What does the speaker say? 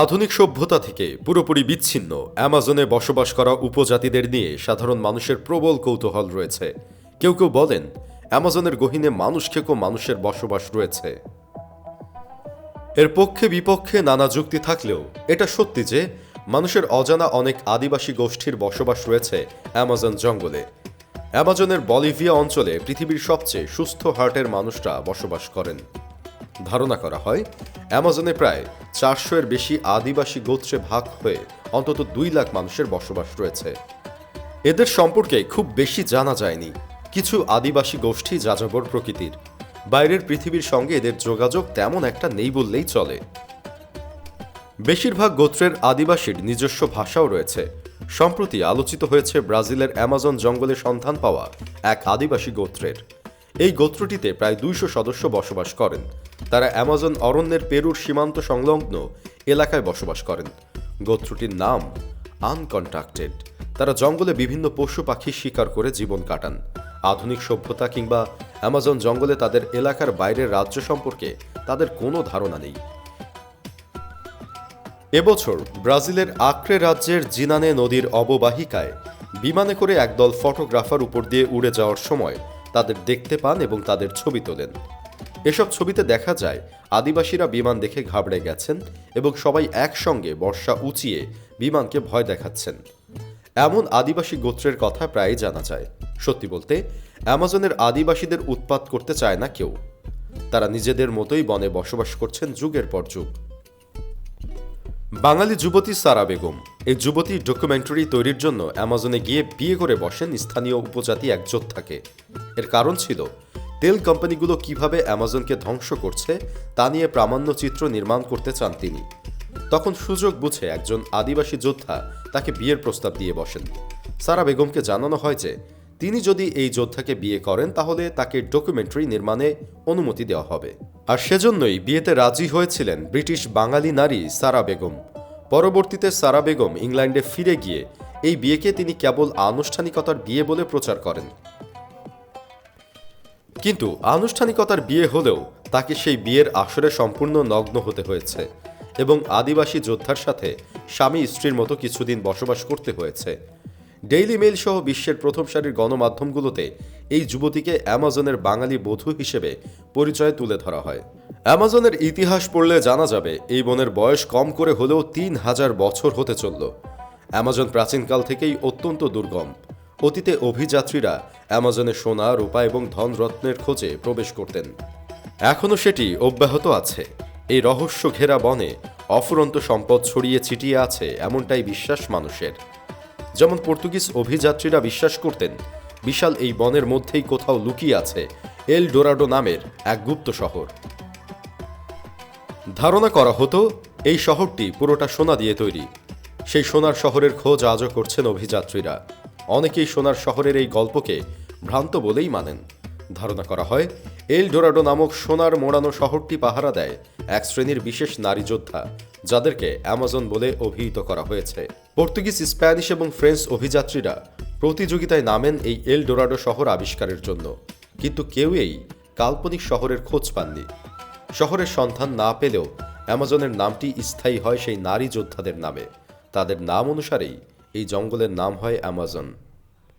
আধুনিক সভ্যতা থেকে পুরোপুরি বিচ্ছিন্ন অ্যামাজনে বসবাস করা উপজাতিদের নিয়ে সাধারণ মানুষের প্রবল কৌতূহল রয়েছে। কেউ কেউ বলেন, অ্যামাজনের গহীনে মানুষ খেকো মানুষের বসবাস রয়েছে। এর পক্ষে বিপক্ষে নানা যুক্তি থাকলেও এটা সত্যি যে মানুষের অজানা অনেক আদিবাসী গোষ্ঠীর বসবাস রয়েছে অ্যামাজন জঙ্গলে। অ্যামাজনের বলিভিয়া অঞ্চলে পৃথিবীর সবচেয়ে সুস্থ হার্টের মানুষরা বসবাস করেন। ধারণা করা হয়, অ্যামাজনে প্রায় চারশো এর বেশি আদিবাসী গোত্রে ভাগ হয়ে অন্তত দুই লাখ মানুষের বসবাস রয়েছে। এদের সম্পর্কে খুব বেশি জানা যায়নি। কিছু আদিবাসী গোষ্ঠী যাযাবর প্রকৃতির। বাইরের পৃথিবীর সঙ্গে এদের যোগাযোগ তেমন একটা নেই বললেই চলে। বেশিরভাগ গোত্রের আদিবাসীর নিজস্ব ভাষাও রয়েছে। সম্প্রতি আলোচিত হয়েছে ব্রাজিলের অ্যামাজন জঙ্গলে সন্ধান পাওয়া এক আদিবাসী গোত্রের। এই গোত্রটিতে প্রায় দুইশো সদস্য বসবাস করেন। তারা অ্যামাজন অরণ্যের পেরুর সীমান্ত সংলগ্ন এলাকায় বসবাস করেন। গোত্রটির নাম আনকন্ট্রাক্টেড। তারা জঙ্গলে বিভিন্ন পশু পাখি শিকার করে জীবন কাটান। আধুনিক সভ্যতা কিংবা অ্যামাজন জঙ্গলে তাদের এলাকার বাইরের রাজ্য সম্পর্কে তাদের কোনো ধারণা নেই। এবছর ব্রাজিলের আক্রে রাজ্যের জিনানে নদীর অববাহিকায় বিমানে করে একদল ফটোগ্রাফার উপর দিয়ে উড়ে যাওয়ার সময় তাদের দেখতে পান এবং তাদের ছবি তোলেন। এসব ছবিতে দেখা যায়, আদিবাসীরা বিমান দেখে ঘাবড়ে গেছেন এবং সবাই একসঙ্গে বর্ষা উঁচিয়ে বিমানকে ভয় দেখাচ্ছেন। এমন আদিবাসী গোত্রের কথা প্রায়ই জানা যায়। সত্যি বলতে, অ্যামাজনের আদিবাসীদের উৎপাত করতে চায় না কেউ। তারা নিজেদের মতোই বনে বসবাস করছেন যুগের পর যুগ। বাঙালি যুবতী সারা বেগম এই যুবতী ডকুমেন্টারি তৈরির জন্য অ্যামাজনে গিয়ে বিয়ে করে বসেন স্থানীয় উপজাতি এক যোদ্ধাকে। এর কারণ ছিল, তেল কোম্পানিগুলো কীভাবে অ্যামাজনকে ধ্বংস করছে তা নিয়ে প্রামাণ্যচিত্র নির্মাণ করতে চান তিনি। তখন সুযোগ বুঝে একজন আদিবাসী যোদ্ধা তাকে বিয়ের প্রস্তাব দিয়ে বসেন। সারা বেগমকে জানানো হয় যে, তিনি যদি এই যোদ্ধাকে বিয়ে করেন তাহলে তাকে ডকুমেন্টারি নির্মাণে অনুমতি দেওয়া হবে। আর সেজন্যই বিয়েতে রাজি হয়েছিলেন ব্রিটিশ বাঙালি নারী সারা বেগম। পরবর্তীতে সারা বেগম ইংল্যান্ডে ফিরে গিয়ে এই বিয়েকে তিনি কেবল আনুষ্ঠানিকতার বিয়ে বলে প্রচার করেন। কিন্তু আনুষ্ঠানিকতার বিয়ে হলেও তাকে সেই বিয়ের আসরে সম্পূর্ণ নগ্ন হতে হয়েছে এবং আদিবাসী যোদ্ধার সাথে স্বামী স্ত্রীর মতো কিছুদিন বসবাস করতে হয়েছে। ডেইলি মেইল সহ বিশ্বের প্রথম সারির গণমাধ্যমগুলোতে এই যুবতীকে অ্যামাজনের বাঙালি বধূ হিসেবে পরিচয় তুলে ধরা হয়। অ্যামাজনের ইতিহাস পড়লে জানা যাবে, এই বনের বয়স কম করে হলেও তিন হাজার বছর হতে চলল। অ্যামাজন প্রাচীনকাল থেকেই অত্যন্ত দুর্গম। অতীতে অভিযাত্রীরা অ্যামাজনে সোনা, রূপা এবং ধনরত্নের খোঁজে প্রবেশ করতেন। এখনও সেটি অব্যাহত আছে। এই রহস্য ঘেরা বনে অফুরন্ত সম্পদ ছড়িয়ে ছিটিয়ে আছে এমনটাই বিশ্বাস মানুষের। যেমন পর্তুগিজ অভিযাত্রীরা বিশ্বাস করতেন, বিশাল এই বনের মধ্যেই কোথাও লুকিয়ে আছে এল ডোরাডো নামের এক গুপ্ত শহর। ধারণা করা হতো, এই শহরটি পুরোটা সোনা দিয়ে তৈরি। সেই সোনার শহরের খোঁজ আজও করছেন অভিযাত্রীরা। অনেকেই সোনার শহরের এই গল্পকে ভ্রান্ত বলেই মানেন। ধারণা করা হয়, এল ডোরাডো নামক সোনার মোড়ানো শহরটি পাহারা দেয় এক শ্রেণির বিশেষ নারী যোদ্ধা যাদেরকে অ্যামাজন বলে অভিহিত করা হয়েছে। পর্তুগিজ, স্প্যানিশ এবং ফ্রেঞ্চ অভিযাত্রীরা প্রতিযোগিতায় নামেন এই এল ডোরাডো শহর আবিষ্কারের জন্য। কিন্তু কেউ এই কাল্পনিক শহরের খোঁজ পাননি। শহরের সন্ধান না পেলেও অ্যামাজনের নামটি স্থায়ী হয় সেই নারী যোদ্ধাদের নামে। তাদের নাম অনুসারেই এই জঙ্গলের নাম হয় অ্যামাজন।